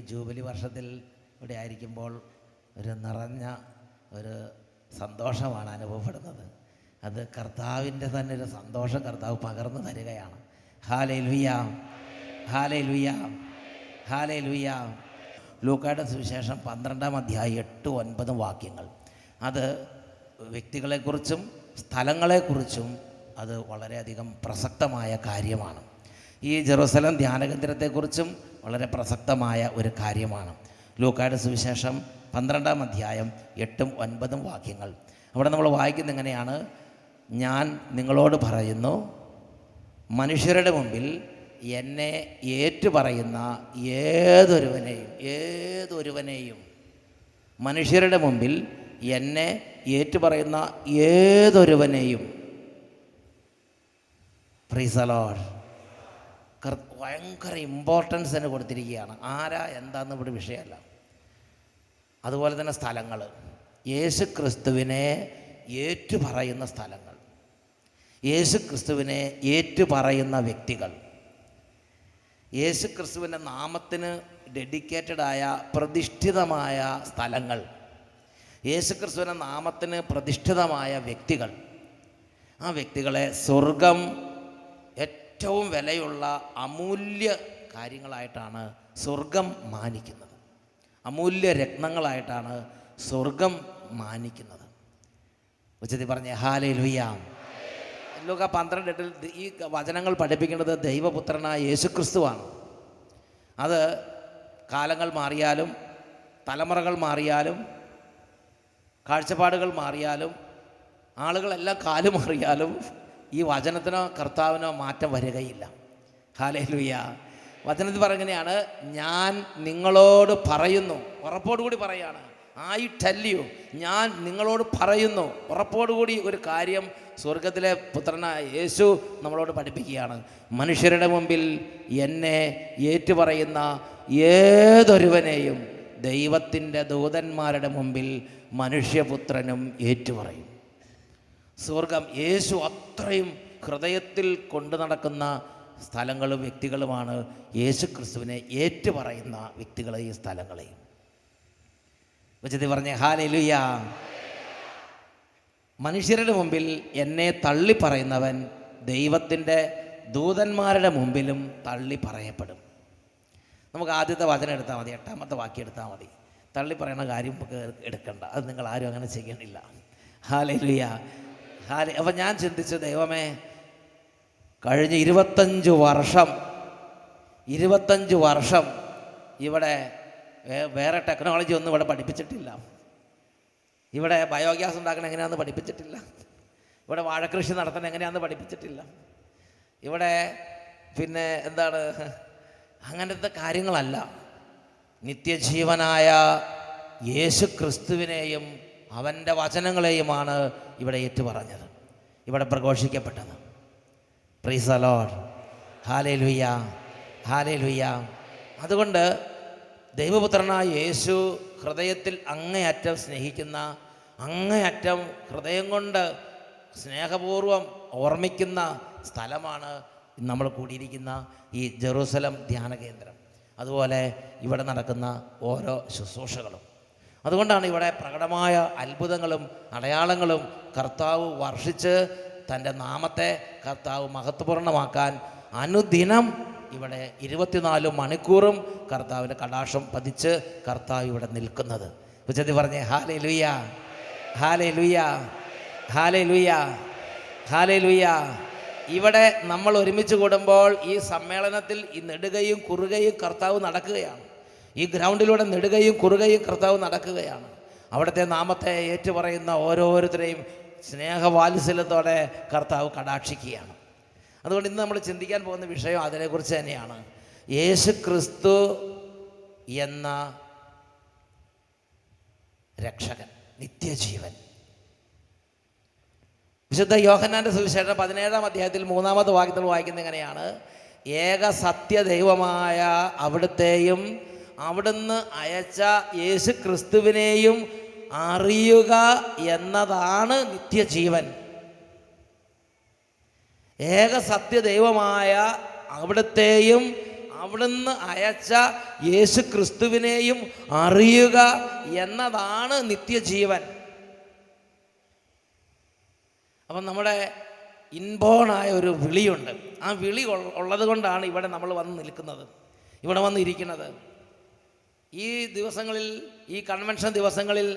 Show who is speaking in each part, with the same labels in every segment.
Speaker 1: Jubilee വർഷത്തിൽ ഇവിടെ ആയിരിക്കുമ്പോൾ ഒരു നിറഞ്ഞ ഒരു സന്തോഷമാണ് അനുഭവപ്പെടുന്നത്. അത് കർത്താവിന്റെ തന്നെ ഒരു സന്തോഷം കർത്താവ് പകർന്നു തരികയാണ്. ഹാലേ വിയാം ഹാലേ വിയാം ഹാലേ വിയാം ലൂക്കായുടെ സുവിശേഷം പന്ത്രണ്ടാം അധ്യായം എട്ട് ഒൻപതും വാക്യങ്ങൾ. അത് വ്യക്തികളെക്കുറിച്ചും സ്ഥലങ്ങളെക്കുറിച്ചും അത് വളരെയധികം പ്രസക്തമായ കാര്യമാണ്. ഈ ജെറുസലം ധ്യാനകേന്ദ്രത്തെക്കുറിച്ചും വളരെ പ്രസക്തമായ ഒരു കാര്യമാണ്. ലൂക്കായുടെ സുവിശേഷം പന്ത്രണ്ടാം അധ്യായം എട്ടും ഒൻപതും വാക്യങ്ങൾ. അവിടെ നമ്മൾ വായിക്കുന്നത് എങ്ങനെയാണ്? ഞാൻ നിങ്ങളോട് പറയുന്നു മനുഷ്യരുടെ മുമ്പിൽ എന്നെ ഏറ്റുപറയുന്ന ഏതൊരുവനെയും ഏതൊരുവനെയും മനുഷ്യരുടെ മുമ്പിൽ എന്നെ ഏറ്റുപറയുന്ന ഏതൊരുവനെയും. പ്രീസലോഡ് ഭയങ്കര ഇമ്പോർട്ടൻസ് തന്നെ കൊടുത്തിരിക്കുകയാണ്. ആരാ എന്താന്ന് ഇവിടെ വിഷയമല്ല. അതുപോലെ തന്നെ സ്ഥലങ്ങൾ യേശു ക്രിസ്തുവിനെ ഏറ്റുപറയുന്ന സ്ഥലങ്ങൾ. യേശു ക്രിസ്തുവിനെ ഏറ്റുപറയുന്ന വ്യക്തികൾ. യേശു ക്രിസ്തുവിന്റെ നാമത്തിന് ഡെഡിക്കേറ്റഡായ പ്രതിഷ്ഠിതമായ സ്ഥലങ്ങൾ. യേശു ക്രിസ്തുവിന്റെ നാമത്തിന് പ്രതിഷ്ഠിതമായ വ്യക്തികൾ. ആ വ്യക്തികളെ സ്വർഗം ഏറ്റവും വിലയുള്ള അമൂല്യ കാര്യങ്ങളായിട്ടാണ് സ്വർഗം മാനിക്കുന്നത്. അമൂല്യ രത്നങ്ങളായിട്ടാണ് സ്വർഗം മാനിക്കുന്നത്. ഉച്ചത്തിൽ പറഞ്ഞ ഹാലേ ലുയാം ലോക പന്ത്രണ്ട് എട്ടിൽ ഈ വചനങ്ങൾ പഠിപ്പിക്കുന്നത് ദൈവപുത്രനായ യേശുക്രിസ്തുവാണ്. അത് കാലങ്ങൾ മാറിയാലും തലമുറകൾ മാറിയാലും കാഴ്ചപ്പാടുകൾ മാറിയാലും ആളുകളെല്ലാം കാലു മാറിയാലും ഈ വചനത്തിനോ കർത്താവിനോ മാറ്റം വരികയില്ല. ഹാലേ ലുയ്യ വചനത്തിൽ പറഞ്ഞെങ്ങനെയാണ് ഞാൻ നിങ്ങളോട് പറയുന്നു. ഉറപ്പോടുകൂടി പറയാണ്. ആയി ടല്യു ഞാൻ നിങ്ങളോട് പറയുന്നു. ഉറപ്പോടുകൂടി ഒരു കാര്യം സ്വർഗത്തിലെ പുത്രനായ യേശു നമ്മളോട് പഠിപ്പിക്കുകയാണ്. മനുഷ്യരുടെ മുമ്പിൽ എന്നെ ഏറ്റുപറയുന്ന ഏതൊരുവനെയും ദൈവത്തിന്റെ ദൂതന്മാരുടെ മുമ്പിൽ മനുഷ്യപുത്രനും ഏറ്റുപറയും. സ്വർഗം യേശു അത്രയും ഹൃദയത്തിൽ കൊണ്ടു നടക്കുന്ന സ്ഥലങ്ങളും വ്യക്തികളുമാണ് യേശു ക്രിസ്തുവിനെ ഏറ്റുപറയുന്ന വ്യക്തികളെയും സ്ഥലങ്ങളെയും ഉച്ചത്തി പറഞ്ഞ ഹാലലുയ. മനുഷ്യരുടെ മുമ്പിൽ എന്നെ തള്ളി പറയുന്നവൻ ദൈവത്തിന്റെ ദൂതന്മാരുടെ മുമ്പിലും തള്ളി പറയപ്പെടും. നമുക്ക് ആദ്യത്തെ വചനം എടുത്താൽ മതി എട്ടാമത്തെ വാക്യം എടുത്താൽ മതി. തള്ളി പറയുന്ന കാര്യം നമുക്ക് എടുക്കണ്ട അത് നിങ്ങൾ ആരും അങ്ങനെ ചെയ്യണില്ല ഹാലലുയ. ഹാല അപ്പം ഞാൻ ചിന്തിച്ചു ദൈവമേ കഴിഞ്ഞ ഇരുപത്തഞ്ച് വർഷം ഇരുപത്തഞ്ച് വർഷം ഇവിടെ വേറെ ടെക്നോളജി ഒന്നും ഇവിടെ പഠിപ്പിച്ചിട്ടില്ല. ഇവിടെ ബയോഗ്യാസ് ഉണ്ടാക്കണം എങ്ങനെയാണെന്ന് പഠിപ്പിച്ചിട്ടില്ല. ഇവിടെ വാഴക്കൃഷി നടത്തണം എങ്ങനെയാണെന്ന് പഠിപ്പിച്ചിട്ടില്ല. ഇവിടെ പിന്നെ എന്താണ് അങ്ങനത്തെ കാര്യങ്ങളല്ല. നിത്യജീവനായ യേശു ക്രിസ്തുവിനെയും അവന്റെ വചനങ്ങളെയുമാണ് ഇവിടെ ഏറ്റുപറഞ്ഞത്. ഇവിടെ പ്രഘോഷിക്കപ്പെട്ടത്. പ്രീസ് അലോഡ് ഹാലേ ലുയ്യ ഹാലേ ലുയ്യ അതുകൊണ്ട് ദൈവപുത്രനായ യേശു ഹൃദയത്തിൽ അങ്ങേയറ്റം സ്നേഹിക്കുന്ന അങ്ങേയറ്റം ഹൃദയം കൊണ്ട് സ്നേഹപൂർവം ഓർമ്മിക്കുന്ന സ്ഥലമാണ് നമ്മൾ കൂടിയിരിക്കുന്ന ഈ ജെറൂസലം ധ്യാന കേന്ദ്രം അതുപോലെ ഇവിടെ നടക്കുന്ന ഓരോ ശുശ്രൂഷകളും. അതുകൊണ്ടാണ് ഇവിടെ പ്രകടമായ അത്ഭുതങ്ങളും അടയാളങ്ങളും കർത്താവ് വർഷിച്ച് തന്റെ നാമത്തെ കർത്താവ് മഹത്വപൂർണമാക്കാൻ അനുദിനം ഇവിടെ ഇരുപത്തിനാല് മണിക്കൂറും കർത്താവിന്റെ കടാക്ഷം പതിച്ച് കർത്താവ് ഇവിടെ നിൽക്കുന്നത്. ഉച്ചത്തി പറഞ്ഞേ ഹാലേ ലുയ്യ ഹാലേ ലുയ്യ ഹാലേ ലുയ്യ ഹാലേ ലുയ്യ ഇവിടെ നമ്മൾ ഒരുമിച്ച് കൂടുമ്പോൾ ഈ സമ്മേളനത്തിൽ ഈ നെടുകയും കുറുകയും കർത്താവ് നടക്കുകയാണ്. ഈ ഗ്രൗണ്ടിലൂടെ നെടുകയും കുറുകയും കർത്താവ് നടക്കുകയാണ്. അവിടുത്തെ നാമത്തെ ഏറ്റുപറയുന്ന ഓരോരുത്തരെയും സ്നേഹവാത്സല്യത്തോടെ കർത്താവ് കടാക്ഷിക്കുകയാണ്. അതുകൊണ്ട് ഇന്ന് നമ്മൾ ചിന്തിക്കാൻ പോകുന്ന വിഷയം അതിനെക്കുറിച്ച് തന്നെയാണ്. യേശു ക്രിസ്തു എന്ന രക്ഷകൻ നിത്യജീവൻ. വിശുദ്ധ യോഹന്നാന്റെ സുവിശേഷം പതിനേഴാം അധ്യായത്തിൽ മൂന്നാമത്തെ വാക്യത്തിൽ വായിക്കുന്നത് എങ്ങനെയാണ്? ഏക സത്യദൈവമായ അവിടുത്തെയും അവിടുന്ന് അയച്ച യേശു ക്രിസ്തുവിനെയും അറിയുക എന്നതാണ് നിത്യജീവൻ. ഏക സത്യ ദൈവമായ അവിടുത്തെയും അവിടുന്ന് അയച്ച യേശു ക്രിസ്തുവിനെയും അറിയുക എന്നതാണ് നിത്യജീവൻ. അപ്പം നമ്മുടെ ഇൻബോണായ ഒരു വിളിയുണ്ട്. ആ വിളി ഉള്ളത് കൊണ്ടാണ് ഇവിടെ നമ്മൾ വന്ന് നിൽക്കുന്നത്. ഇവിടെ വന്ന് ഇരിക്കുന്നത് ഈ ദിവസങ്ങളിൽ ഈ കൺവെൻഷൻ ദിവസങ്ങളിൽ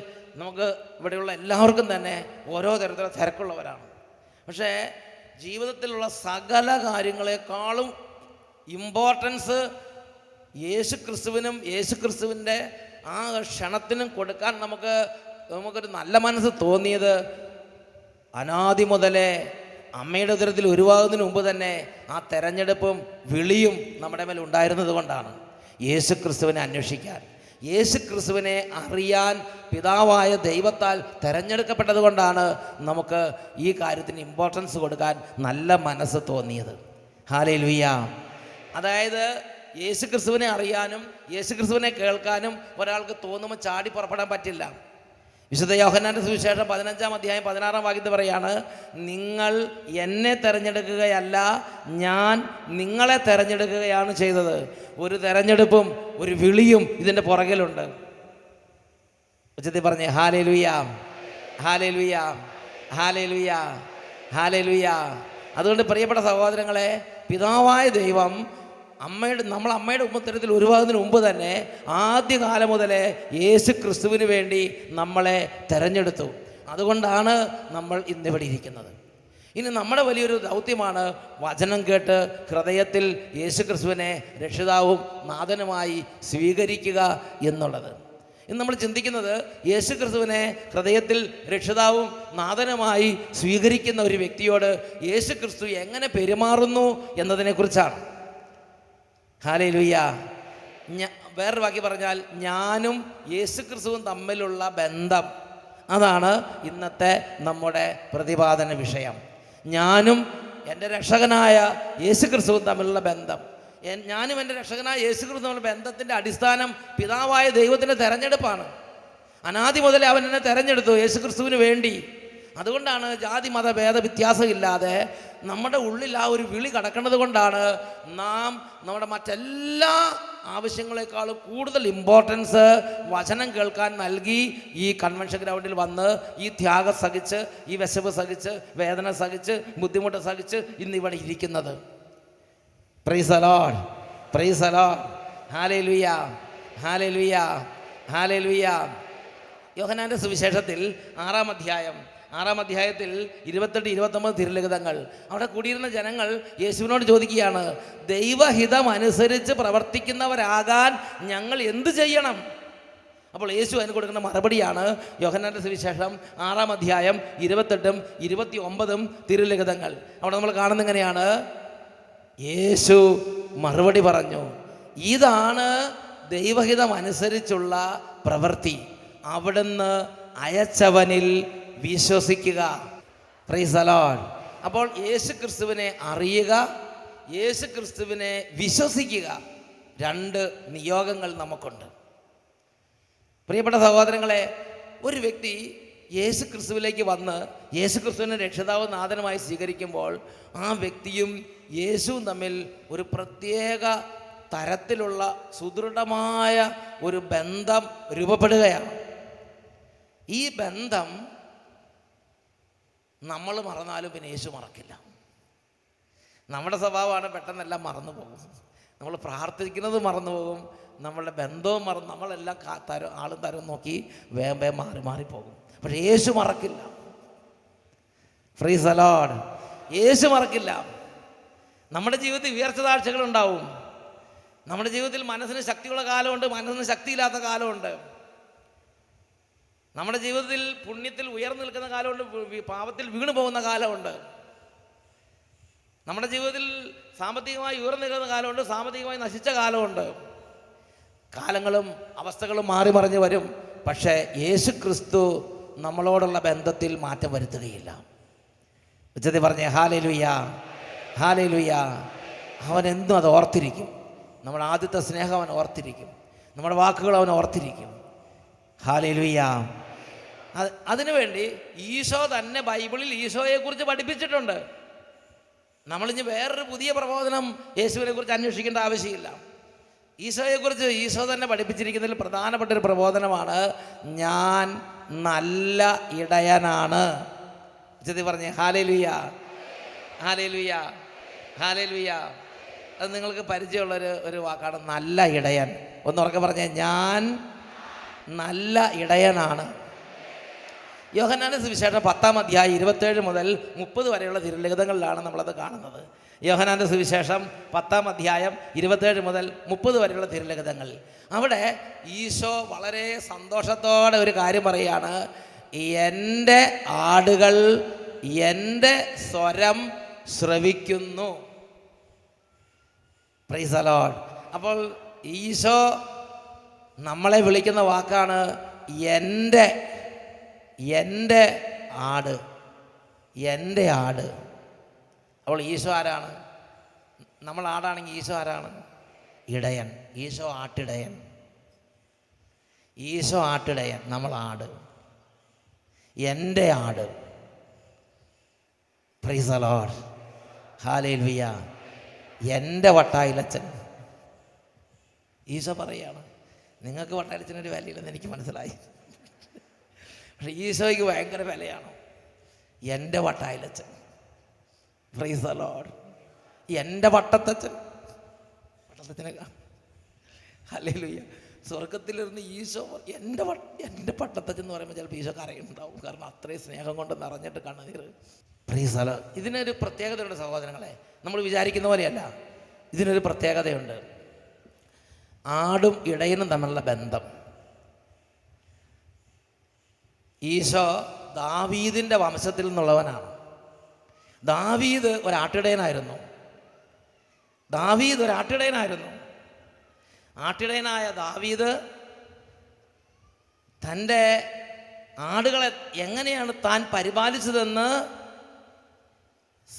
Speaker 1: നമുക്ക് ഇവിടെയുള്ള എല്ലാവർക്കും തന്നെ ഓരോ തരത്തിലുള്ള തിരക്കുള്ളവരാണ്. പക്ഷേ ജീവിതത്തിലുള്ള സകല കാര്യങ്ങളെക്കാളും ഇമ്പോർട്ടൻസ് യേശു ക്രിസ്തുവിനും യേശു ക്രിസ്തുവിന്റെ ആ ക്ഷണത്തിനും കൊടുക്കാൻ നമുക്ക് നമുക്കൊരു നല്ല മനസ്സ് തോന്നിയത് അനാദി മുതലേ അമ്മയുടെ ഉദരത്തിൽ ഉരുവാകുന്നതിന് മുമ്പ് തന്നെ ആ തെരഞ്ഞെടുപ്പും വിളിയും നമ്മുടെ മേൽ ഉണ്ടായിരുന്നത് കൊണ്ടാണ്. യേശു ക്രിസ്തുവിനെ അന്വേഷിക്കാൻ. യേശു ക്രിസ്തുവിനെ അറിയാൻ പിതാവായ ദൈവത്താൽ തിരഞ്ഞെടുക്കപ്പെട്ടതുകൊണ്ടാണ് നമുക്ക് ഈ കാര്യത്തിന് ഇമ്പോർട്ടൻസ് കൊടുക്കാൻ നല്ല മനസ്സ് തോന്നിയത്. ഹാലേ ലുയ്യ അതായത് യേശു ക്രിസ്തുവിനെ അറിയാനും യേശു ക്രിസ്തുവിനെ കേൾക്കാനും ഒരാൾക്ക് തോന്നുമ്പോൾ ചാടി പുറപ്പെടാൻ പറ്റില്ല. വിശുദ്ധ യോഹന്നാന്റെ സുവിശേഷം പതിനഞ്ചാം അധ്യായം പതിനാറാം വാക്യത്തിൽ പറയാണ് നിങ്ങൾ എന്നെ തിരഞ്ഞെടുക്കുകയല്ല ഞാൻ നിങ്ങളെ തിരഞ്ഞെടുക്കുകയാണ് ചെയ്തത്. ഒരു തെരഞ്ഞെടുപ്പും ഒരു വിളിയും ഇതിന്റെ പുറകിലുണ്ട്. ഉച്ചത്തിൽ പറഞ്ഞേ ഹാലേ ലുയാ ഹാലേ ലുയാ ഹാലേ ലുയാ ഹാലേ ലുയാ അതുകൊണ്ട് പ്രിയപ്പെട്ട സഹോദരങ്ങളെ പിതാവായ ദൈവം അമ്മയുടെ നമ്മൾ അമ്മയുടെ ഉമ്മത്തരത്തിൽ ഒരുപാടിന് മുമ്പ് തന്നെ ആദ്യകാലം മുതലേ യേശു ക്രിസ്തുവിന് വേണ്ടി നമ്മളെ തെരഞ്ഞെടുത്തു. അതുകൊണ്ടാണ് നമ്മൾ ഇന്നിവിടെ ഇരിക്കുന്നത്. ഇനി നമ്മുടെ വലിയൊരു ദൗത്യമാണ് വചനം കേട്ട് ഹൃദയത്തിൽ യേശു ക്രിസ്തുവിനെ രക്ഷിതാവും നാഥനുമായി സ്വീകരിക്കുക എന്നുള്ളത്. ഇന്ന് നമ്മൾ ചിന്തിക്കുന്നത് യേശു ക്രിസ്തുവിനെ ഹൃദയത്തിൽ രക്ഷിതാവും നാഥനുമായി സ്വീകരിക്കുന്ന ഒരു വ്യക്തിയോട് യേശു ക്രിസ്തു എങ്ങനെ പെരുമാറുന്നു എന്നതിനെക്കുറിച്ചാണ്. ഹാലേ ലുയ്യ വേറൊരു വാക്കി പറഞ്ഞാൽ ഞാനും യേശു ക്രിസ്തുവും തമ്മിലുള്ള ബന്ധം. അതാണ് ഇന്നത്തെ നമ്മുടെ പ്രതിപാദന വിഷയം. ഞാനും എന്റെ രക്ഷകനായ യേശു ക്രിസ്തുവും തമ്മിലുള്ള ബന്ധം. ഞാനും എന്റെ രക്ഷകനായ യേശു ക്രിസ്തു തമ്മിലുള്ള ബന്ധത്തിന്റെ അടിസ്ഥാനം പിതാവായ ദൈവത്തിന്റെ തെരഞ്ഞെടുപ്പാണ്. അനാദി മുതലേ അവൻ എന്നെ തെരഞ്ഞെടുത്തു യേശു ക്രിസ്തുവിന് വേണ്ടി. അതുകൊണ്ടാണ് ജാതി മത ഭേദ വ്യത്യാസമില്ലാതെ നമ്മുടെ ഉള്ളിൽ ആ ഒരു വിളി കടക്കുന്നത് കൊണ്ടാണ് നാം നമ്മുടെ മറ്റെല്ലാ ആവശ്യങ്ങളെക്കാളും കൂടുതൽ ഇമ്പോർട്ടൻസ് വചനം കേൾക്കാൻ നൽകി ഈ കൺവെൻഷൻ ഗ്രൗണ്ടിൽ വന്ന് ഈ ത്യാഗം സഹിച്ച് ഈ വിശപ്പ് സഹിച്ച് വേദന സഹിച്ച് ബുദ്ധിമുട്ട് സഹിച്ച് ഇന്ന് ഇവിടെ ഇരിക്കുന്നത്. പ്രൈസ് അലോൺ പ്രൈസ് അലോൺ ഹാലേ ലുയ ഹാലേ ലുയ ഹാലേ ലുയ യോഹനാന്റെ സുവിശേഷത്തിൽ ആറാം അധ്യായം ആറാം അധ്യായത്തിൽ ഇരുപത്തെട്ട് ഇരുപത്തൊമ്പത് തിരുലിഖിതങ്ങൾ. അവിടെ കൂടിയിരുന്ന ജനങ്ങൾ യേശുവിനോട് ചോദിക്കുകയാണ് ദൈവഹിതം അനുസരിച്ച് പ്രവർത്തിക്കുന്നവരാകാൻ ഞങ്ങൾ എന്ത് ചെയ്യണം? അപ്പോൾ യേശു അതിന് കൊടുക്കുന്ന മറുപടിയാണ് യോഹന്നാന്റെ സുവിശേഷം ആറാം അധ്യായം ഇരുപത്തെട്ടും ഇരുപത്തി ഒമ്പതും തിരുലിഖിതങ്ങൾ. അവിടെ നമ്മൾ കാണുന്ന എങ്ങനെയാണ്? യേശു മറുപടി പറഞ്ഞു ഇതാണ് ദൈവഹിതം അനുസരിച്ചുള്ള പ്രവൃത്തി. അവിടുന്ന് അയച്ചവനിൽ വിശ്വസിക്കുക. പ്രീസലോൺ അപ്പോൾ യേശു ക്രിസ്തുവിനെ അറിയുക യേശു ക്രിസ്തുവിനെ വിശ്വസിക്കുക. രണ്ട് നിയോഗങ്ങൾ നമുക്കുണ്ട്. പ്രിയപ്പെട്ട സഹോദരങ്ങളെ ഒരു വ്യക്തി യേശു ക്രിസ്തുവിലേക്ക് വന്ന് യേശു ക്രിസ്തുവിനെ രക്ഷിതാവ് നാഥനുമായി സ്വീകരിക്കുമ്പോൾ ആ വ്യക്തിയും യേശുവും തമ്മിൽ ഒരു പ്രത്യേക തരത്തിലുള്ള സുദൃഢമായ ഒരു ബന്ധം രൂപപ്പെടുകയാണ്. ഈ ബന്ധം നമ്മൾ മറന്നാലും പിന്നെ യേശു മറക്കില്ല. നമ്മുടെ സ്വഭാവമാണ് പെട്ടെന്നെല്ലാം മറന്നു പോകും. നമ്മൾ പ്രാർത്ഥിക്കുന്നത് മറന്നു പോകും. നമ്മളുടെ ബന്ധവും മറന്ന് നമ്മളെല്ലാം തരം ആളും തരവും നോക്കി വേം വേം മാറി മാറിപ്പോകും പക്ഷെ യേശു മറക്കില്ല. ഫ്രീ സലോഡ് യേശു മറക്കില്ല. നമ്മുടെ ജീവിതത്തിൽ ഉയർച്ച താഴ്ചകളുണ്ടാവും. നമ്മുടെ ജീവിതത്തിൽ മനസ്സിന് ശക്തിയുള്ള കാലമുണ്ട് മനസ്സിന് ശക്തിയില്ലാത്ത കാലമുണ്ട്. നമ്മുടെ ജീവിതത്തിൽ പുണ്യത്തിൽ ഉയർന്നു നിൽക്കുന്ന കാലമുണ്ട് പാപത്തിൽ വീണു പോകുന്ന കാലമുണ്ട്. നമ്മുടെ ജീവിതത്തിൽ സാമ്പത്തികമായി ഉയർന്നു നിൽക്കുന്ന കാലമുണ്ട് സാമ്പത്തികമായി നശിച്ച കാലമുണ്ട്. കാലങ്ങളും അവസ്ഥകളും മാറി മറിഞ്ഞ് വരും. പക്ഷേ യേശു ക്രിസ്തു നമ്മളോടുള്ള ബന്ധത്തിൽ മാറ്റം വരുത്തുകയില്ല. ഉച്ചത്തിൽ പറഞ്ഞേ ഹാലേ ലുയ്യ ഹാലേ ലുയ്യ അവൻ എന്നും അത് ഓർത്തിരിക്കും. നമ്മുടെ ആദ്യത്തെ സ്നേഹം അവൻ ഓർത്തിരിക്കും. നമ്മുടെ വാക്കുകൾ അവൻ ഓർത്തിരിക്കും. ഹാലേ ലുയ്യ അതിനുവേണ്ടി ഈശോ തന്നെ ബൈബിളിൽ ഈശോയെക്കുറിച്ച് പഠിപ്പിച്ചിട്ടുണ്ട്. നമ്മളിഞ്ഞ് വേറൊരു പുതിയ പ്രബോധനം യേശുവിനെ കുറിച്ച് അന്വേഷിക്കേണ്ട ആവശ്യമില്ല. ഈശോയെക്കുറിച്ച് ഈശോ തന്നെ പഠിപ്പിച്ചിരിക്കുന്നതിൽ പ്രധാനപ്പെട്ട ഒരു പ്രബോധനമാണ് ഞാൻ നല്ല ഇടയനാണ്. ചെതി പറഞ്ഞേ ഹാലേ ഹാലേലുയ ഹാലേ ലുയ്യ ഹാലേ ലുയ്യ അത് നിങ്ങൾക്ക് പരിചയമുള്ളൊരു ഒരു വാക്കാണ് നല്ല ഇടയൻ. ഒന്നുറക്കെ പറഞ്ഞേ ഞാൻ നല്ല ഇടയനാണ്. യോഹന്നാന സുവിശേഷം പത്താം അധ്യായം ഇരുപത്തേഴ് മുതൽ മുപ്പത് വരെയുള്ള തിരുലിഖിതങ്ങളിലാണ് നമ്മളത് കാണുന്നത്. യോഹനാന്റെ സുവിശേഷം പത്താം അധ്യായം ഇരുപത്തേഴ് മുതൽ മുപ്പത് വരെയുള്ള തിരുലിഖിതങ്ങൾ. അവിടെ ഈശോ വളരെ സന്തോഷത്തോടെ ഒരു കാര്യം പറയുകയാണ്. എന്റെ ആടുകൾ എന്റെ സ്വരം ശ്രവിക്കുന്നു. പ്രൈസ് അലോഡ് അപ്പോൾ ഈശോ നമ്മളെ വിളിക്കുന്ന വാക്കാണ് എന്റെ എന്റെ ആട് എന്റെ ആട്. അപ്പോൾ ഈശോ ആരാണ്? നമ്മൾ ആടാണെങ്കിൽ ഈശോ ആരാണ്? ഇടയൻ. ഈശോ ആട്ടിടയൻ. ഈശോ ആട്ടിടയൻ. നമ്മൾ ആട്. എന്റെ ആട്. പ്രൈസ് ഹാലേൽവിയ ഹാലേൽ വിയ എന്റെ വട്ടായിലച്ചൻ. ഈശോ പറയാണ് നിങ്ങൾക്ക് വട്ടായിലച്ചനൊരു വിലയില്ലെന്ന് എനിക്ക് മനസ്സിലായി. പക്ഷേ ഈശോയ്ക്ക് ഭയങ്കര വിലയാണ്. എന്റെ വട്ടായിലച്ചൻ. പ്രൈസ് അലോഡ് എന്റെ വട്ടത്തച്ഛൻ. വട്ടത്തച്ഛനെ ഹല്ലേലൂയ സ്വർഗത്തിലിരുന്ന് ഈശോ എന്റെ വട്ട എന്റെ പട്ടത്തച്ഛൻ എന്ന് പറയുമ്പോൾ ചിലപ്പോൾ ഈശോ കരയുണ്ടാവും കാരണം അത്രയും സ്നേഹം കൊണ്ട് നിറഞ്ഞിട്ട് കണ്ണുനീർ ഫ്രീസ് അലോ ഇതിനൊരു പ്രത്യേകതയുണ്ട് സഹോദരങ്ങളെ. നമ്മൾ വിചാരിക്കുന്ന പോലെയല്ല. ഇതിനൊരു പ്രത്യേകതയുണ്ട്. ആടും ഇടയനും തമ്മിലുള്ള ബന്ധം. ഈശോ ദാവീദിന്റെ വംശത്തിൽ നിന്നുള്ളവനാണ്. ദാവീദ് ഒരാട്ടിടയനായിരുന്നു. ദാവീദ് ഒരാട്ടിടയനായിരുന്നു. ആട്ടിടയനായ ദാവീദ് തന്റെ ആടുകളെ എങ്ങനെയാണ് താൻ പരിപാലിച്ചതെന്ന്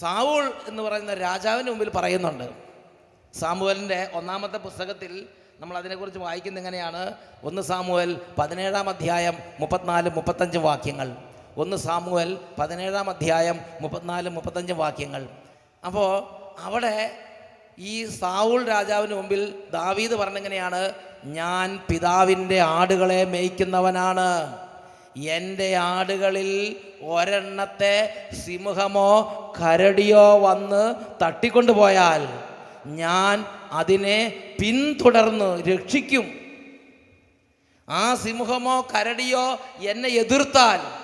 Speaker 1: സാവൂൾ എന്ന് പറയുന്ന രാജാവിന്റെ മുമ്പിൽ പറയുന്നുണ്ട്. സാമുവലിന്റെ ഒന്നാമത്തെ പുസ്തകത്തിൽ നമ്മൾ അതിനെക്കുറിച്ച് വായിക്കുന്ന എങ്ങനെയാണ്? ഒന്ന് സാമുവൽ പതിനേഴാം അധ്യായം മുപ്പത്തിനാല് മുപ്പത്തഞ്ച് വാക്യങ്ങൾ. ഒന്ന് സാമുവൽ പതിനേഴാം അധ്യായം മുപ്പത്തിനാല് മുപ്പത്തഞ്ച് വാക്യങ്ങൾ. അപ്പോൾ അവിടെ ഈ സാവുൾ രാജാവിന് മുമ്പിൽ ദാവീദ് പറഞ്ഞെങ്ങനെയാണ്? ഞാൻ പിതാവിന്റെ ആടുകളെ മേയ്ക്കുന്നവനാണ്. എന്റെ ആടുകളിൽ ഒരെണ്ണത്തെ സിംഹമോ കരടിയോ വന്ന് തട്ടിക്കൊണ്ടുപോയാൽ ഞാൻ അതിനെ പിന്തുടർന്ന് രക്ഷിക്കും. ആ സിംഹമോ കരടിയോ എന്നെ എതിർത്താൽ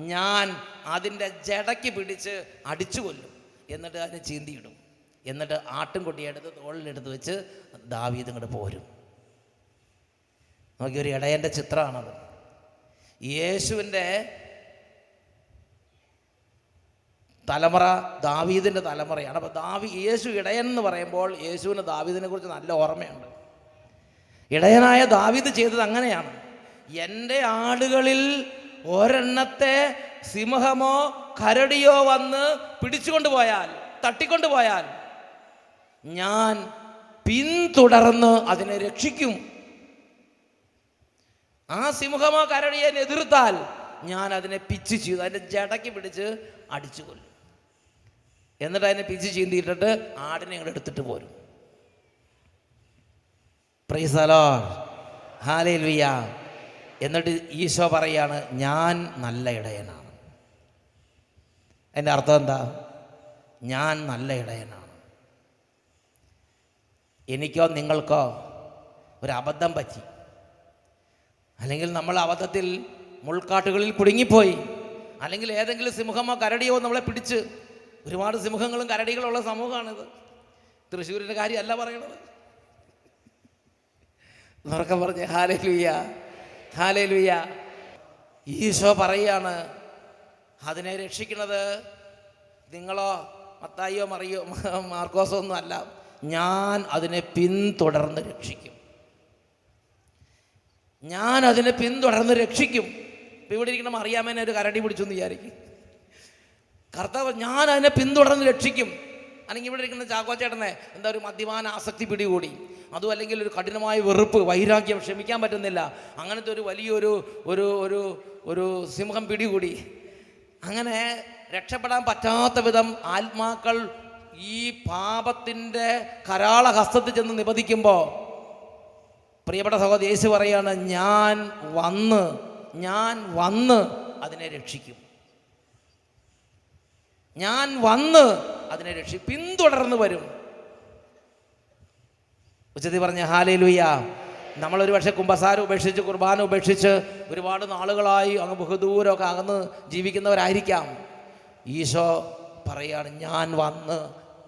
Speaker 1: ഞാൻ അതിന്റെ ജടയ്ക്ക് പിടിച്ച് അടിച്ചു കൊല്ലും എന്നിട്ട് അതിനെ ചീന്തിയിടും. എന്നിട്ട് ആട്ടിൻകുട്ടിയെടുത്ത് തോളിലെടുത്ത് വെച്ച് ദാവീത് ഇങ്ങോട്ട് പോരും. നോക്കി ഒരു ഇടയന്റെ ചിത്രമാണത്. യേശുവിന്റെ തലമുറ ദാവീദിന്റെ തലമുറയാണ്. അപ്പോൾ ദാവി യേശു ഇടയൻ എന്ന് പറയുമ്പോൾ യേശുവിന് ദാവീദിനെ കുറിച്ച് നല്ല ഓർമ്മയുണ്ട്. ഇടയനായ ദാവീദ് ചെയ്തത് അങ്ങനെയാണ്. എന്റെ ആടുകളിൽ ഒരെണ്ണത്തെ സിംഹമോ കരടിയോ വന്ന് പിടിച്ചുകൊണ്ട് പോയാൽ തട്ടിക്കൊണ്ട് പോയാൽ ഞാൻ പിന്തുടർന്ന് അതിനെ രക്ഷിക്കും. ആ സിംഹമോ കരടിയെ എതിർത്താൽ ഞാൻ അതിനെ പിച്ച് ചെയ്തു അതിന്റെ ജടയ്ക്ക് പിടിച്ച് അടിച്ചു കൊല്ലും. എന്നിട്ട് അതിനെ പിച്ച് ചീന്തിയിട്ടിട്ട് ആടിനെ ഇങ്ങോട്ട് എടുത്തിട്ട് പോരും. പ്രൈസലോ ഹാലേൽവിയ എന്നിട്ട് ഈശോ പറയാണ് ഞാൻ നല്ല ഇടയനാണ്. എന്റെ അർത്ഥം എന്താ? ഞാൻ നല്ല ഇടയനാണ്. എനിക്കോ നിങ്ങൾക്കോ ഒരു അബദ്ധം പറ്റി. അല്ലെങ്കിൽ നമ്മൾ അബദ്ധത്തിൽ മുൾക്കാട്ടുകളിൽ കുടുങ്ങിപ്പോയി. അല്ലെങ്കിൽ ഏതെങ്കിലും സിംഹമോ കരടിയോ നമ്മളെ പിടിച്ച് ഒരുപാട് സിംഹങ്ങളും കരടികളുള്ള സമൂഹമാണിത്. തൃശ്ശൂരിന്റെ കാര്യമല്ല പറയണത്. ഉറക്കം പറഞ്ഞ് ഹാലേ ലുയ്യ ഹാലേ ലുയ്യ ഈശോ പറയാണ് അതിനെ രക്ഷിക്കുന്നത് നിങ്ങളോ മത്തായിയോ മറിയോ മാർക്കോസോ ഒന്നും അല്ല. ഞാൻ അതിനെ പിന്തുടർന്ന് രക്ഷിക്കും. ഞാൻ അതിനെ പിന്തുടർന്ന് രക്ഷിക്കും. ഇപ്പം ഇവിടെ ഇരിക്കണം അറിയാമേനെ ഒരു കരടി പിടിച്ചു എന്ന് വിചാരിക്കും. കർത്താവ് ഞാൻ അതിനെ പിന്തുടർന്ന് രക്ഷിക്കും. അല്ലെങ്കിൽ ഇവിടെ ഇരിക്കുന്ന ചാക്കോച്ചേട്ടനെ എന്താ ഒരു മദ്യപാന ആസക്തി പിടികൂടി. അതും അല്ലെങ്കിൽ ഒരു കഠിനമായ വെറുപ്പ് വൈരാഗ്യം ക്ഷമിക്കാൻ പറ്റുന്നില്ല. അങ്ങനത്തെ ഒരു വലിയൊരു ഒരു ഒരു ഒരു സിംഹം പിടികൂടി. അങ്ങനെ രക്ഷപ്പെടാൻ പറ്റാത്ത വിധം ആത്മാക്കൾ ഈ പാപത്തിന്റെ കരാള ഹസ്തത്തിൽ ചെന്ന് നിബന്ധിക്കുമ്പോൾ പ്രിയപ്പെട്ട സഹോദരി യേശു പറയാണ് ഞാൻ വന്ന് ഞാൻ വന്ന് അതിനെ രക്ഷിക്കും. ഞാൻ വന്ന് അതിനെ രക്ഷി പിന്തുടർന്ന് വരും. ഉച്ചത്തിൽ പറഞ്ഞ ഹാലേ ലുയ്യ നമ്മളൊരു പക്ഷേ കുംഭസാര ഉപേക്ഷിച്ച് കുർബാന ഉപേക്ഷിച്ച് ഒരുപാട് നാളുകളായി അങ്ങ് ബഹുദൂരമൊക്കെ അകന്ന് ജീവിക്കുന്നവരായിരിക്കാം. ഈശോ പറയാണ് ഞാൻ വന്ന്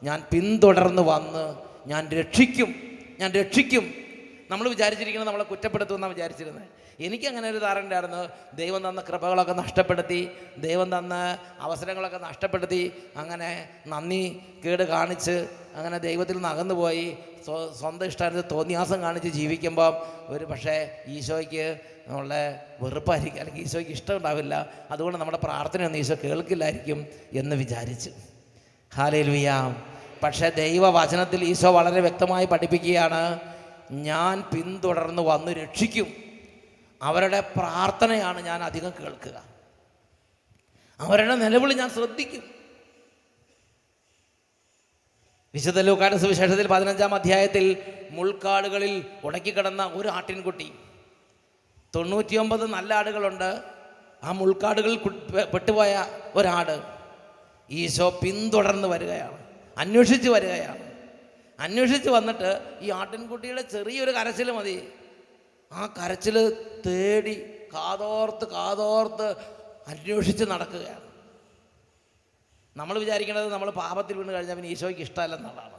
Speaker 1: ഞാൻ പിന്തുടർന്ന് വന്ന് ഞാൻ രക്ഷിക്കും ഞാൻ രക്ഷിക്കും. നമ്മൾ വിചാരിച്ചിരിക്കുന്നത് നമ്മളെ കുറ്റപ്പെടുത്തുമെന്നാണ് വിചാരിച്ചിരുന്നത്. എനിക്ക് അങ്ങനെ ഒരു ധാരണ ഉണ്ടായിരുന്നു. ദൈവം തന്ന കൃപകളൊക്കെ നഷ്ടപ്പെടുത്തി ദൈവം തന്ന അവസരങ്ങളൊക്കെ നഷ്ടപ്പെടുത്തി അങ്ങനെ നന്ദി കേട് കാണിച്ച് അങ്ങനെ ദൈവത്തിൽ നിന്ന് അകന്നുപോയി സ്വ- സ്വന്തം ഇഷ്ടത്തിന് തോന്നിയാസം കാണിച്ച് ജീവിക്കുമ്പം ഒരു പക്ഷേ ഈശോയ്ക്ക് നമ്മളെ വെറുപ്പായിരിക്കും. അല്ലെങ്കിൽ ഈശോയ്ക്ക് ഇഷ്ടം ഉണ്ടാവില്ല. അതുകൊണ്ട് നമ്മുടെ പ്രാർത്ഥനയൊന്നും ഈശോ കേൾക്കില്ലായിരിക്കും എന്ന് വിചാരിച്ച്. ഹാലേലുയാം. പക്ഷേ ദൈവവചനത്തിൽ ഈശോ വളരെ വ്യക്തമായി പഠിപ്പിക്കുകയാണ്. ഞാൻ പിന്തുടർന്ന് വന്ന് രക്ഷിക്കും. അവരുടെ പ്രാർത്ഥനയാണ് ഞാൻ അധികം കേൾക്കുക. അവരുടെ നിലവിളി ഞാൻ ശ്രദ്ധിക്കും. വിശുദ്ധ ലൂക്കാട് സുവിശേഷത്തിൽ പതിനഞ്ചാം അധ്യായത്തിൽ മുൾക്കാടുകളിൽ ഉടക്കിക്കിടന്ന ഒരു ആട്ടിൻകുട്ടി. തൊണ്ണൂറ്റിയൊമ്പത് നല്ല ആടുകളുണ്ട്. ആ മുൾക്കാടുകളിൽ പെട്ടുപോയ ഒരാട് ഈശോ പിന്തുടർന്ന് വരികയാണ് അന്വേഷിച്ച് വരികയാണ്. അന്വേഷിച്ച് വന്നിട്ട് ഈ ആട്ടിൻകുട്ടിയുടെ ചെറിയൊരു കരച്ചിൽ മതി. ആ കരച്ചിൽ തേടി കാതോർത്ത് കാതോർത്ത് അന്വേഷിച്ച് നടക്കുകയാണ്. നമ്മൾ വിചാരിക്കുന്നത് നമ്മൾ പാപത്തിൽ വീണ് കഴിഞ്ഞാൽ പിന്നെ ഈശോയ്ക്ക് ഇഷ്ടമല്ലെന്നുള്ളതാണ്.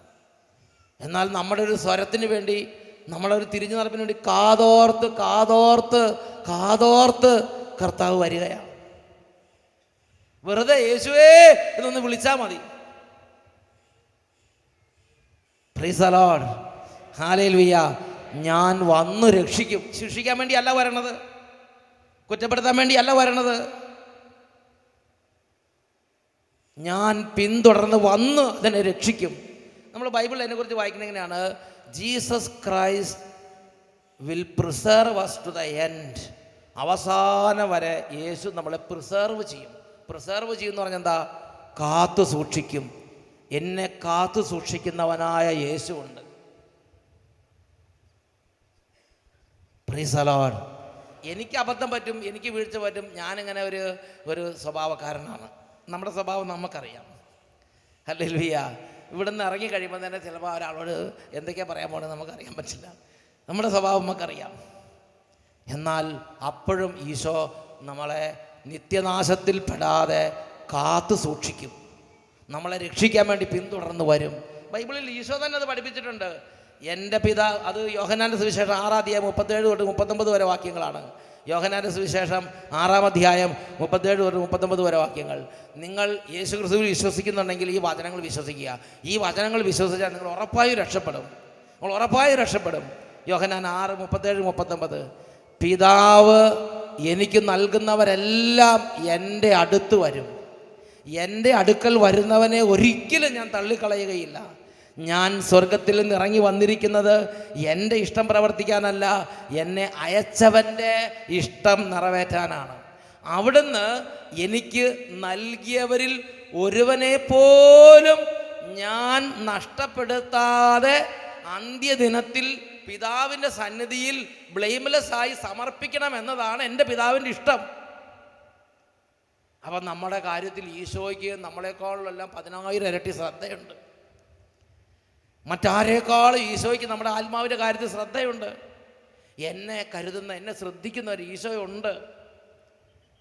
Speaker 1: എന്നാൽ നമ്മുടെ ഒരു സ്വരത്തിന് വേണ്ടി നമ്മളൊരു തിരിഞ്ഞു നടപ്പിന് വേണ്ടി കാതോർത്ത് കാതോർത്ത് കാതോർത്ത് കർത്താവ് വരികയാണ്. വെറുതെ യേശുവേ എന്നൊന്ന് വിളിച്ചാൽ മതി. പ്രീസലോഡ് ഹാലേൽവിയ ഞാൻ വന്നു രക്ഷിക്കും. ശിക്ഷിക്കാൻ വേണ്ടി അല്ല വരണത്. കുറ്റപ്പെടുത്താൻ വേണ്ടി അല്ല വരണത്. ഞാൻ പിന്തുടർന്ന് വന്ന് അതിനെ രക്ഷിക്കും. നമ്മൾ ബൈബിൾ അതിനെക്കുറിച്ച് വായിക്കുന്നത് എങ്ങനെയാണ്? Jesus Christ will preserve us to the end അവസാനം വരെ യേശു നമ്മളെ പ്രിസർവ് ചെയ്യും. പ്രിസർവ് ചെയ്യും എന്ന് പറഞ്ഞാൽ എന്താ? കാത്തു സൂക്ഷിക്കും. എന്നെ കാത്തു സൂക്ഷിക്കുന്നവനായ യേശു ഉണ്ട്. പ്രീസലോൺ എനിക്ക് അബദ്ധം പറ്റും എനിക്ക് വീഴ്ച പറ്റും ഞാനിങ്ങനെ ഒരു ഒരു സ്വഭാവക്കാരനാണ്. നമ്മുടെ സ്വഭാവം നമുക്കറിയാം. അല്ലേ ലുയ്യ ഇവിടുന്ന് ഇറങ്ങി കഴിയുമ്പോൾ തന്നെ ചിലപ്പോൾ ഒരാളോട് എന്തൊക്കെയാ പറയാൻ പോകണമെന്ന് നമുക്കറിയാൻ പറ്റില്ല. നമ്മുടെ സ്വഭാവം നമുക്കറിയാം. എന്നാൽ അപ്പോഴും ഈശോ നമ്മളെ നിത്യനാശത്തിൽ പെടാതെ കാത്തു സൂക്ഷിക്കും. നമ്മളെ രക്ഷിക്കാൻ വേണ്ടി പിന്തുടർന്ന് വരും. ബൈബിളിൽ ഈശോ തന്നെ അത് പഠിപ്പിച്ചിട്ടുണ്ട്. എന്റെ പിതാ അത് യോഹനാന്റെ സുവിശേഷം ആറാധ്യായം മുപ്പത്തേഴ് തൊട്ട് മുപ്പത്തൊമ്പത് വരെ വാക്യങ്ങളാണ്. യോഹനാന്റെ സുവിശേഷം ആറാം അധ്യായം മുപ്പത്തേഴ് തൊട്ട് മുപ്പത്തൊമ്പത് വരെ വാക്യങ്ങൾ. നിങ്ങൾ യേശു ക്രിസ്തുവിൽ വിശ്വസിക്കുന്നുണ്ടെങ്കിൽ ഈ വചനങ്ങൾ വിശ്വസിക്കുക. ഈ വചനങ്ങൾ വിശ്വസിച്ചാൽ നിങ്ങൾ ഉറപ്പായും രക്ഷപ്പെടും. നമ്മൾ ഉറപ്പായും രക്ഷപ്പെടും. യോഹനാൻ ആറ് മുപ്പത്തേഴ് മുപ്പത്തൊമ്പത്. പിതാവ് എനിക്ക് നൽകുന്നവരെല്ലാം എന്റെ അടുത്ത് വരും. എന്റെ അടുക്കൽ വരുന്നവനെ ഒരിക്കലും ഞാൻ തള്ളിക്കളയുകയില്ല. ഞാൻ സ്വർഗത്തിൽ നിന്ന് ഇറങ്ങി വന്നിരിക്കുന്നത് എന്റെ ഇഷ്ടം പ്രവർത്തിക്കാനല്ല എന്നെ അയച്ചവന്റെ ഇഷ്ടം നിറവേറ്റാനാണ്. അവിടുന്ന് എനിക്ക് നൽകിയവരിൽ ഒരുവനെ പോലും ഞാൻ നഷ്ടപ്പെടുത്താതെ അന്ത്യദിനത്തിൽ പിതാവിന്റെ സന്നിധിയിൽ ബ്ലെയിംലെസ് ആയി സമർപ്പിക്കണം എന്നതാണ് എന്റെ പിതാവിന്റെ ഇഷ്ടം. അപ്പം നമ്മുടെ കാര്യത്തിൽ ഈശോയ്ക്ക് നമ്മളെക്കാളിലെല്ലാം പതിനായിരം ഇരട്ടി ശ്രദ്ധയുണ്ട്. മറ്റാരേക്കാളും ഈശോയ്ക്ക് നമ്മുടെ ആത്മാവിന്റെ കാര്യത്തിൽ ശ്രദ്ധയുണ്ട്. എന്നെ കരുതുന്ന എന്നെ ശ്രദ്ധിക്കുന്ന ഒരു ഈശോയുണ്ട്.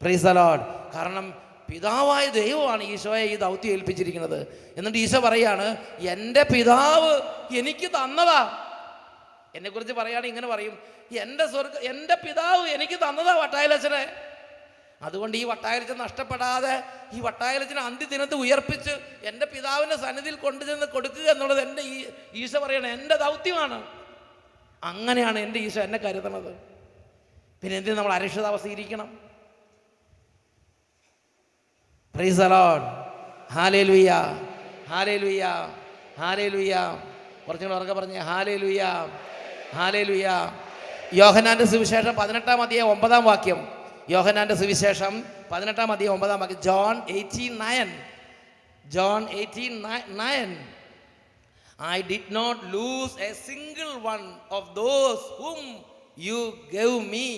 Speaker 1: പ്രീസലോഡ് കാരണം പിതാവായ ദൈവമാണ് ഈശോയെ ഈ ദൗത്യം ഏൽപ്പിച്ചിരിക്കുന്നത്. എന്നിട്ട് ഈശോ പറയാണ് എന്റെ പിതാവ് എനിക്ക് തന്നതാ. എന്നെക്കുറിച്ച് പറയുകയാണെങ്കിൽ ഇങ്ങനെ പറയും എന്റെ സ്വർഗ എന്റെ പിതാവ് എനിക്ക് തന്നതാ വട്ടായലച്ചനെ അതുകൊണ്ട് ഈ വട്ടായലച്ചൻ നഷ്ടപ്പെടാതെ ഈ വട്ടായലച്ചൻ അന്ത്യദിനത്ത് ഉയർപ്പിച്ച് എന്റെ പിതാവിന്റെ സന്നിധിയിൽ കൊണ്ടുചെന്ന് കൊടുക്കുക എന്നുള്ളത് എന്റെ ഈ ഈശോ പറയണ എന്റെ ദൗത്യമാണ്. അങ്ങനെയാണ് എന്റെ ഈശോ എന്നെ കരുതണത്. പിന്നെ എന്തിനു നമ്മൾ അരക്ഷിതാവസ്ഥയിരിക്കണം പ്രൈസ് അലോഡ് ഉറക്കെ പറഞ്ഞേ. ഹാലേ ലുയ്യ ഹാലേ ലുയ്യ യോഹനാന്റെ സുവിശേഷം പതിനെട്ടാം അധ്യായം ഒമ്പതാം വാക്യം. യോഹനാന്റെ സുവിശേഷം പതിനെട്ടാം അധികം ഒമ്പതാം വാക്യം. John eighteen nine John eighteen nine I did not lose a single one of those whom you gave me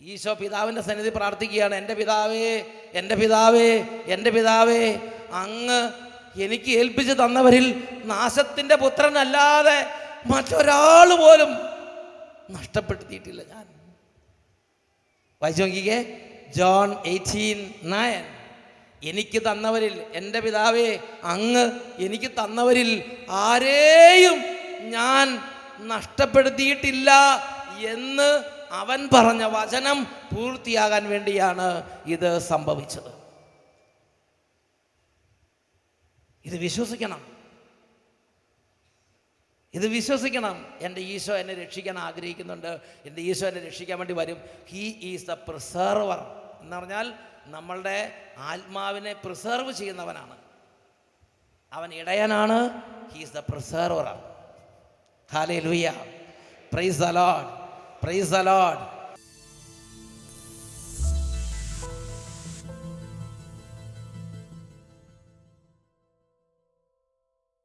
Speaker 1: Isho പിതാവിന്റെ സന്നിധി പ്രാർത്ഥിക്കുകയാണ്. എന്റെ പിതാവേ എന്റെ പിതാവേ എന്റെ പിതാവേ അങ്ങ് എനിക്ക് ഏൽപ്പിച്ച് തന്നവരിൽ നാശത്തിന്റെ പുത്രനല്ലാതെ മറ്റൊരാൾ പോലും നഷ്ടപ്പെടുത്തിയിട്ടില്ല ഞാൻ. വായിച്ചു നോക്കിക്കേ ജോൺ എയ്റ്റീൻ നയൻ. എനിക്ക് തന്നവരിൽ എന്റെ പിതാവേ അങ്ങ് എനിക്ക് തന്നവരിൽ ആരെയും ഞാൻ നഷ്ടപ്പെടുത്തിയിട്ടില്ല എന്ന് അവൻ പറഞ്ഞ വചനം പൂർത്തിയാകാൻ വേണ്ടിയാണ് ഇത് സംഭവിച്ചത്. ഇത് വിശ്വസിക്കണം. ഇത് വിശ്വസിക്കണം. എന്റെ ഈശോ എന്നെ രക്ഷിക്കാൻ ആഗ്രഹിക്കുന്നുണ്ട്. എന്റെ ഈശോ എന്നെ രക്ഷിക്കാൻ വേണ്ടി വരും. ഹീ ഈസ് ദ പ്രിസർവർ എന്ന് പറഞ്ഞാൽ നമ്മളുടെ ആത്മാവിനെ പ്രിസർവ് ചെയ്യുന്നവനാണ്. അവൻ ഇടയനാണ്. He's the preserver hallelujah praise the Lord praise the Lord